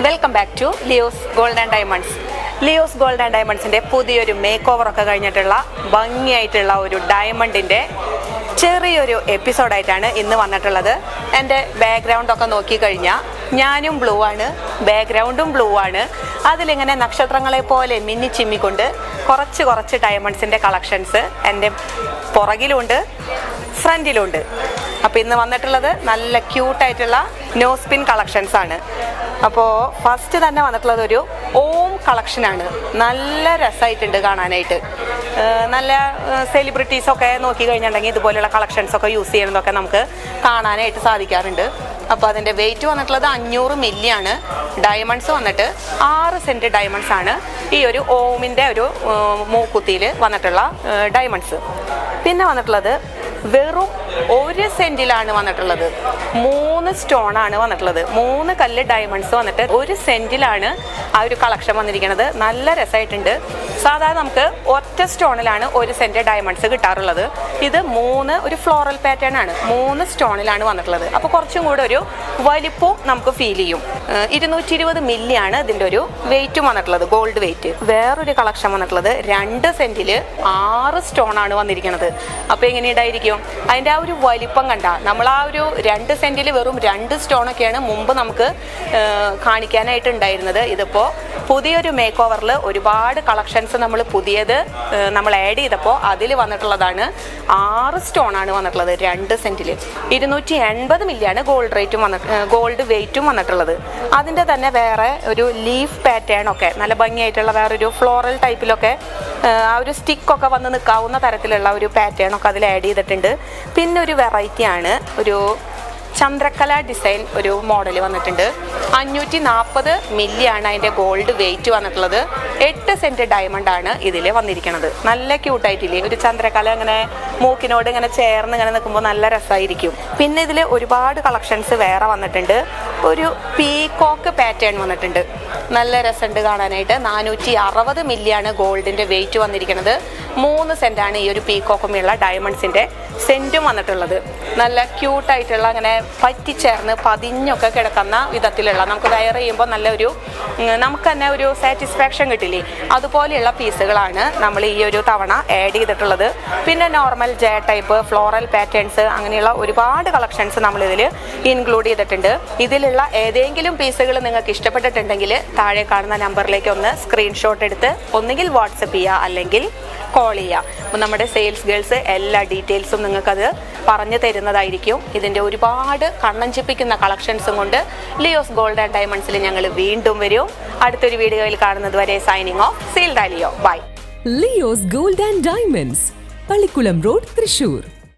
Welcome back to Leo's Gold and Diamonds Leo's Gold and ഡയമണ്ട്സിന്റെ പുതിയൊരു make over ഒക്കെ കഴിഞ്ഞിട്ടുള്ള ഭംഗിയായിട്ടുള്ള ഒരു ഡയമണ്ടിന്റെ ചെറിയൊരു എപ്പിസോഡായിട്ടാണ് ഇന്ന് വന്നിട്ടുള്ളത്. എന്റെ ബാക്ക്ഗ്രൗണ്ട് ഒക്കെ നോക്കിക്കഴിഞ്ഞാൽ ഞാനും ബ്ലൂ ആണ് ബാക്ക്ഗ്രൗണ്ടും ബ്ലൂ ആണ്. അതിലിങ്ങനെ നക്ഷത്രങ്ങളെ പോലെ മിന്നി ചിമ്മിക്കൊണ്ട് കുറച്ച് കുറച്ച് ഡയമണ്ട്സിന്റെ കളക്ഷൻസ് എന്റെ പുറകിലുണ്ട്. ഫ്രണ്ടിലുണ്ട്. അപ്പോൾ ഇന്ന് വന്നിട്ടുള്ളത് നല്ല ക്യൂട്ടായിട്ടുള്ള നോ സ്പിൻ കളക്ഷൻസ് ആണ്. അപ്പോൾ ഫസ്റ്റ് തന്നെ വന്നിട്ടുള്ളത് ഒരു ഓം കളക്ഷനാണ് നല്ല രസമായിട്ടുണ്ട് കാണാനായിട്ട്. നല്ല സെലിബ്രിറ്റീസ് ഒക്കെ നോക്കി കഴിഞ്ഞിട്ടുണ്ടെങ്കിൽ ഇതുപോലെയുള്ള കളക്ഷൻസ് ഒക്കെ യൂസ് ചെയ്യുന്നതൊക്കെ നമുക്ക് കാണാനായിട്ട് സാധിക്കാറുണ്ട്. അപ്പോൾ അതിന്റെ വെയിറ്റ് വന്നിട്ടുള്ളത് അഞ്ഞൂറ് മില്ലി ആണ്. ഡയമണ്ട്സ് വന്നിട്ട് ആറ് സെന്റ് ഡയമണ്ട്സ് ആണ്. ഈ ഒരു ഓമിന്റെ ഒരു മൂക്കുത്തിയിൽ വന്നിട്ടുള്ള ഡയമണ്ട്സ് പിന്നെ വന്നിട്ടുള്ളത് വെറും ഒരു സെന്റിലാണ് വന്നിട്ടുള്ളത്. മൂന്ന് സ്റ്റോൺ ആണ് വന്നിട്ടുള്ളത്. മൂന്ന് കല്ല് ഡയമണ്ട്സ് വന്നിട്ട് ഒരു സെന്റിലാണ് ആ ഒരു കളക്ഷൻ വന്നിരിക്കുന്നത്. നല്ല രസമായിട്ടുണ്ട്. സാധാരണ നമുക്ക് ഒറ്റ സ്റ്റോണിലാണ് ഒരു സെന്റ് ഡയമണ്ട്സ് കിട്ടാറുള്ളത്. ഇത് മൂന്ന് ഒരു ഫ്ലോറൽ പാറ്റേൺ ആണ്. മൂന്ന് സ്റ്റോണിലാണ് വന്നിട്ടുള്ളത്. അപ്പോൾ കുറച്ചും കൂടെ ഒരു വലിപ്പവും നമുക്ക് ഫീൽ ചെയ്യും. ഇരുന്നൂറ്റി ഇരുപത് മില്ലി ആണ് ഇതിന്റെ ഒരു വെയിറ്റും വന്നിട്ടുള്ളത് ഗോൾഡ് വെയിറ്റ് വേറൊരു കളക്ഷൻ വന്നിട്ടുള്ളത് രണ്ട് സെന്റിൽ ആറ് സ്റ്റോൺ ആണ് വന്നിരിക്കുന്നത്. അപ്പോൾ എങ്ങനെയുണ്ടായിരിക്കും അതിന്റെ ആ ഒരു വലിപ്പം കണ്ട നമ്മൾ ആ ഒരു രണ്ട് സെന്റിൽ വെറും രണ്ട് സ്റ്റോൺ ഒക്കെയാണ് മുമ്പ് നമുക്ക് കാണിക്കാനായിട്ട് ഉണ്ടായിരുന്നത്. ഇതിപ്പോൾ പുതിയൊരു മേക്ക് ഓവറിൽ ഒരുപാട് കളക്ഷൻസ് നമ്മൾ പുതിയത് നമ്മൾ ആഡ് ചെയ്തപ്പോൾ അതിൽ വന്നിട്ടുള്ളതാണ് ആറ് സ്റ്റോൺ ആണ് വന്നിട്ടുള്ളത് രണ്ട് സെന്റിൽ ഇരുന്നൂറ്റി എൺപത് മില്ലിയാണ് ഗോൾഡ് റേറ്റും വന്നിട്ട് ഗോൾഡ് വെയിറ്റും വന്നിട്ടുള്ളത്. അതിന്റെ തന്നെ വേറെ ഒരു ലീഫ് പാറ്റേൺ ഒക്കെ നല്ല ഭംഗിയായിട്ടുള്ള വേറെ ഒരു ഫ്ലോറൽ ടൈപ്പിലൊക്കെ ആ ഒരു സ്റ്റിക്കൊക്കെ വന്ന് നിൽക്കാവുന്ന തരത്തിലുള്ള ഒരു പാറ്റേൺ ഒക്കെ അതിൽ ആഡ് ചെയ്തിട്ടുണ്ട്. പിന്നെ ഒരു വെറൈറ്റിയാണ് ഒരു ചന്ദ്രക്കല ഡിസൈൻ ഒരു മോഡൽ വന്നിട്ടുണ്ട്. അഞ്ഞൂറ്റി നാൽപ്പത് മില്ലിയാണ് അതിന്റെ ഗോൾഡ് വെയിറ്റ് വന്നിട്ടുള്ളത്. എട്ട് സെന്റ് ആണ് ഇതിൽ വന്നിരിക്കുന്നത് നല്ല ക്യൂട്ടായിട്ടില്ലേ ഒരു ചന്ദ്രക്കല ഇങ്ങനെ മൂക്കിനോട് ഇങ്ങനെ ചേർന്ന് ഇങ്ങനെ നിൽക്കുമ്പോൾ നല്ല രസമായിരിക്കും പിന്നെ ഇതിൽ ഒരുപാട് കളക്ഷൻസ് വേറെ വന്നിട്ടുണ്ട്. ഒരു പീകോക്ക് പാറ്റേൺ വന്നിട്ടുണ്ട്. നല്ല രസമുണ്ട് കാണാനായിട്ട്. നാനൂറ്റി അറുപത് മില്ലിയാണ് ഗോൾഡിന്റെ വെയിറ്റ് വന്നിരിക്കുന്നത് മൂന്ന് സെന്റാണ് ഈ ഒരു പീകോക്കുമുള്ള ഡയമണ്ട്സിന്റെ സെന്റും വന്നിട്ടുള്ളത്. നല്ല ക്യൂട്ടായിട്ടുള്ള അങ്ങനെ പറ്റിച്ചേർന്ന് പതിഞ്ഞൊക്കെ കിടക്കുന്ന വിധത്തിലുള്ള നമുക്ക് വയർ ചെയ്യുമ്പോൾ നല്ലൊരു നമുക്ക് തന്നെ ഒരു സാറ്റിസ്ഫാക്ഷൻ കിട്ടില്ലേ? അതുപോലെയുള്ള പീസുകളാണ് നമ്മൾ ഈ ഒരു തവണ ആഡ് ചെയ്തിട്ടുള്ളത്. പിന്നെ normal J type floral patterns അങ്ങനെയുള്ള ഒരുപാട് കളക്ഷൻസ് നമ്മളിതിൽ ഇൻക്ലൂഡ് ചെയ്തിട്ടുണ്ട്. ഇതിലുള്ള ഏതെങ്കിലും പീസുകൾ നിങ്ങൾക്ക് ഇഷ്ടപ്പെട്ടിട്ടുണ്ടെങ്കിൽ താഴെ കാണുന്ന നമ്പറിലേക്ക് ഒന്ന് സ്ക്രീൻഷോട്ട് എടുത്ത് ഒന്നുകിൽ വാട്സപ്പ് ചെയ്യുക അല്ലെങ്കിൽ കോൾ ചെയ്യുക. നമ്മുടെ സെയിൽസ് ഗേൾസ് എല്ലാ ഡീറ്റെയിൽസും നിങ്ങൾക്കത് പറഞ്ഞു തരുന്നതായിരിക്കും. ഇതിന്റെ ഒരുപാട് കണ്ണഞ്ചിപ്പിക്കുന്ന കളക്ഷൻസും കൊണ്ട് ലിയോസ് ഗോൾഡ് ആൻഡ് ഡയമണ്ട്സിൽ ഞങ്ങൾ വീണ്ടും വരും. അടുത്തൊരു വീഡിയോയിൽ കാണുന്നത് വരെ സൈനിങ് ഓഫ് സീൽ Dalio by Leo's Gold and Diamonds Pallikulam road Thrissur.